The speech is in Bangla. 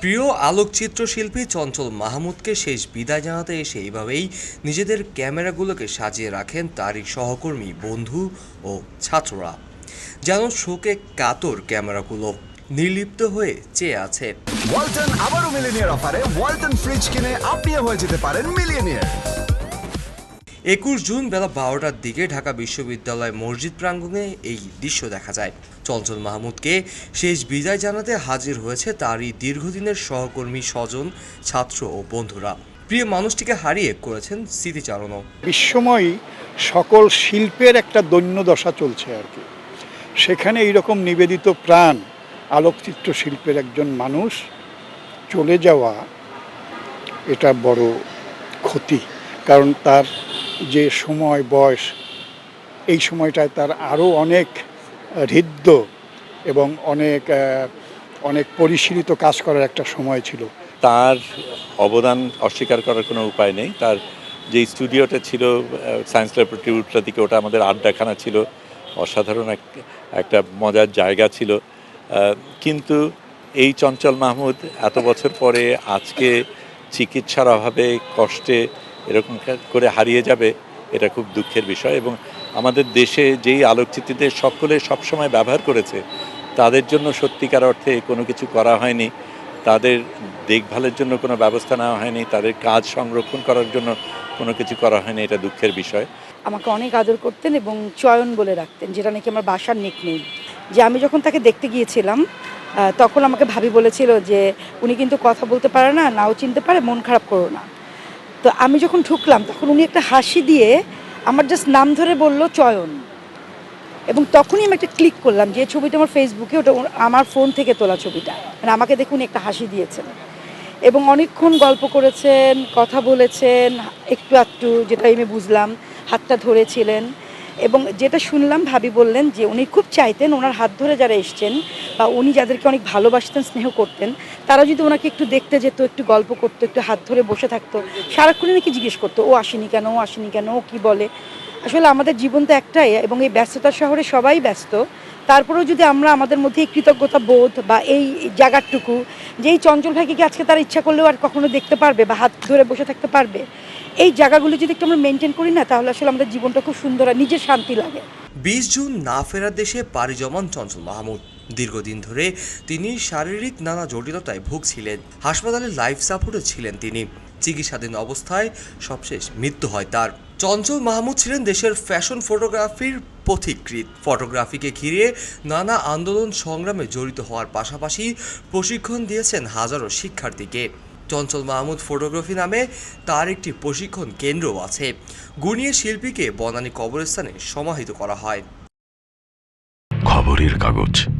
প্রিয় আলোকচিত্র শিল্পী চঞ্চল মাহমুদকে শেষ বিদায় জানাতে এসে এইভাবেই নিজেদের ক্যামেরাগুলোকে সাজিয়ে রাখেন তারই সহকর্মী, বন্ধু ও ছাত্ররা। যেন শোকে কাতর ক্যামেরাগুলো নির্লিপ্ত হয়ে চেয়ে আছে। ওয়ালটন আবারও মিলিনিয়ার অফারে ওয়ালটন ফ্রিজ কিনে আপনিও হয়ে যেতে পারেন মিলিয়নিয়ার। একুশ জুন বেলা বারোটার দিকে ঢাকা বিশ্ববিদ্যালয় মসজিদ প্রাঙ্গণে এই দৃশ্য দেখা যায়। চঞ্চল মাহমুদকে শেষ বিদায় জানাতে হাজির হয়েছে তারই দীর্ঘদিনের সহকর্মী স্বজন, ছাত্র ও বন্ধুরা। প্রিয় মানুষটিকে হারিয়ে করেছেন স্মৃতিচারণও। বিশ্বময়ী সকল শিল্পের একটা দৈন্য দশা চলছে আর কি। সেখানে এইরকম নিবেদিত প্রাণ, আলোকচিত্র শিল্পের একজন মানুষ চলে যাওয়া এটা বড় ক্ষতি। কারণ তার যে সময়, বয়স, এই সময়টায় তার আরও অনেক হৃদ্য এবং অনেক অনেক পরিশীলিত কাজ করার একটা সময় ছিল। তার অবদান অস্বীকার করার কোনো উপায় নেই। তার যে স্টুডিওটা ছিল সায়েন্স ল্যাবরেটরি উল্টা দিকে ওটা আমাদের আড্ডাখানা ছিল, অসাধারণ এক, একটা মজার জায়গা ছিল। কিন্তু এই চঞ্চল মাহমুদ এত বছর পরে আজকে চিকিৎসার অভাবে, কষ্টে এরকম করে হারিয়ে যাবে, এটা খুব দুঃখের বিষয় এবং আমাদের দেশে যেই আলোকচিত্রীদের সকলে সবসময় ব্যবহার করেছে, তাদের জন্য সত্যিকার অর্থে কোনো কিছু করা হয়নি, তাদের দেখভালের জন্য কোনো ব্যবস্থা নেওয়া হয়নি, তাদের কাজ সংরক্ষণ করার জন্য কোনো কিছু করা হয়নি, এটা দুঃখের বিষয়। আমাকে অনেক আদর করতেন এবং চয়ন বলে রাখতেন, যেটা নাকি আমার বাসার নিক নেই। যে আমি যখন তাকে দেখতে গিয়েছিলাম তখন আমাকে ভাবি বলেছিল যে, উনি কিন্তু কথা বলতে পারে না, নাও চিনতে পারে, মন খারাপ করো না। তো আমি যখন ঢুকলাম, তখন উনি একটা হাসি দিয়ে আমার জাস্ট নাম ধরে বলল, চয়ন। এবং তখনই আমি একটা ক্লিক করলাম যে ছবিটা আমার ফেসবুকে ওটা আমার ফোন থেকে তোলা ছবিটা। মানে আমাকে দেখে উনি একটা হাসি দিয়েছেন। এবং অনেকক্ষণ গল্প করেছেন, কথা বলেছেন, একটু একটু যেটা আমি বুঝলাম, হাতটা ধরেছিলেন। এবং যেটা শুনলাম, ভাবি বললেন যে, উনি খুব চাইতেন, ওনার হাত ধরে যারা এসছেন বা উনি যাদেরকে অনেক ভালোবাসতেন, স্নেহ করতেন, তারা যদি ওনাকে একটু দেখতে যেত, একটু গল্প করতো, একটু হাত ধরে বসে থাকতো, সারাক্ষণই নাকি জিজ্ঞেস করতো, ও আসেনি কেন, ও আসেনি কেন, ও কী বলে? আসলে আমাদের জীবন তো একটাই এবং এই ব্যস্ততার শহরে সবাই ব্যস্ত। তারপরেও যদি আমরা আমাদের মধ্যে কৃতজ্ঞতা বোধ বা এই জায়গাটুকু যে এই চঞ্চল ভাইকে আজকে তারা ইচ্ছা করলেও আর কখনো দেখতে পারবে বা হাত ধরে বসে থাকতে পারবে? এই জায়গাগুলো যদি একটু আমরা মেনটেন করি না, তাহলে আসলে আমাদের জীবনটা খুব সুন্দর আর নিজের শান্তি লাগে। বিশ জুন না ফেরার দেশে পাড়ি জমান চঞ্চল মাহমুদ। দীর্ঘদিন ধরে তিনি শারীরিক নানা জটিলতায় ভুগছিলেন। হাসপাতালে লাইফ সাপোর্টে ছিলেন তিনি। চিকিৎসাধীন অবস্থায় সবশেষ মৃত্যু হয় তার। চঞ্চল মাহমুদ ছিলেন দেশের ফ্যাশন ফটোগ্রাফির পথিকৃৎ। ফটোগ্রাফিকে ঘিরে নানা আন্দোলন সংগ্রামে জড়িত হওয়ার পাশাপাশি প্রশিক্ষণ দিয়েছেন হাজারো শিক্ষার্থীকে। চঞ্চল মাহমুদ ফটোগ্রাফি নামে তার একটি প্রশিক্ষণ কেন্দ্রও আছে। গুণিয়ে শিল্পীকে বনানী কবরস্থানে সমাহিত করা হয়। খবরের কাগজ।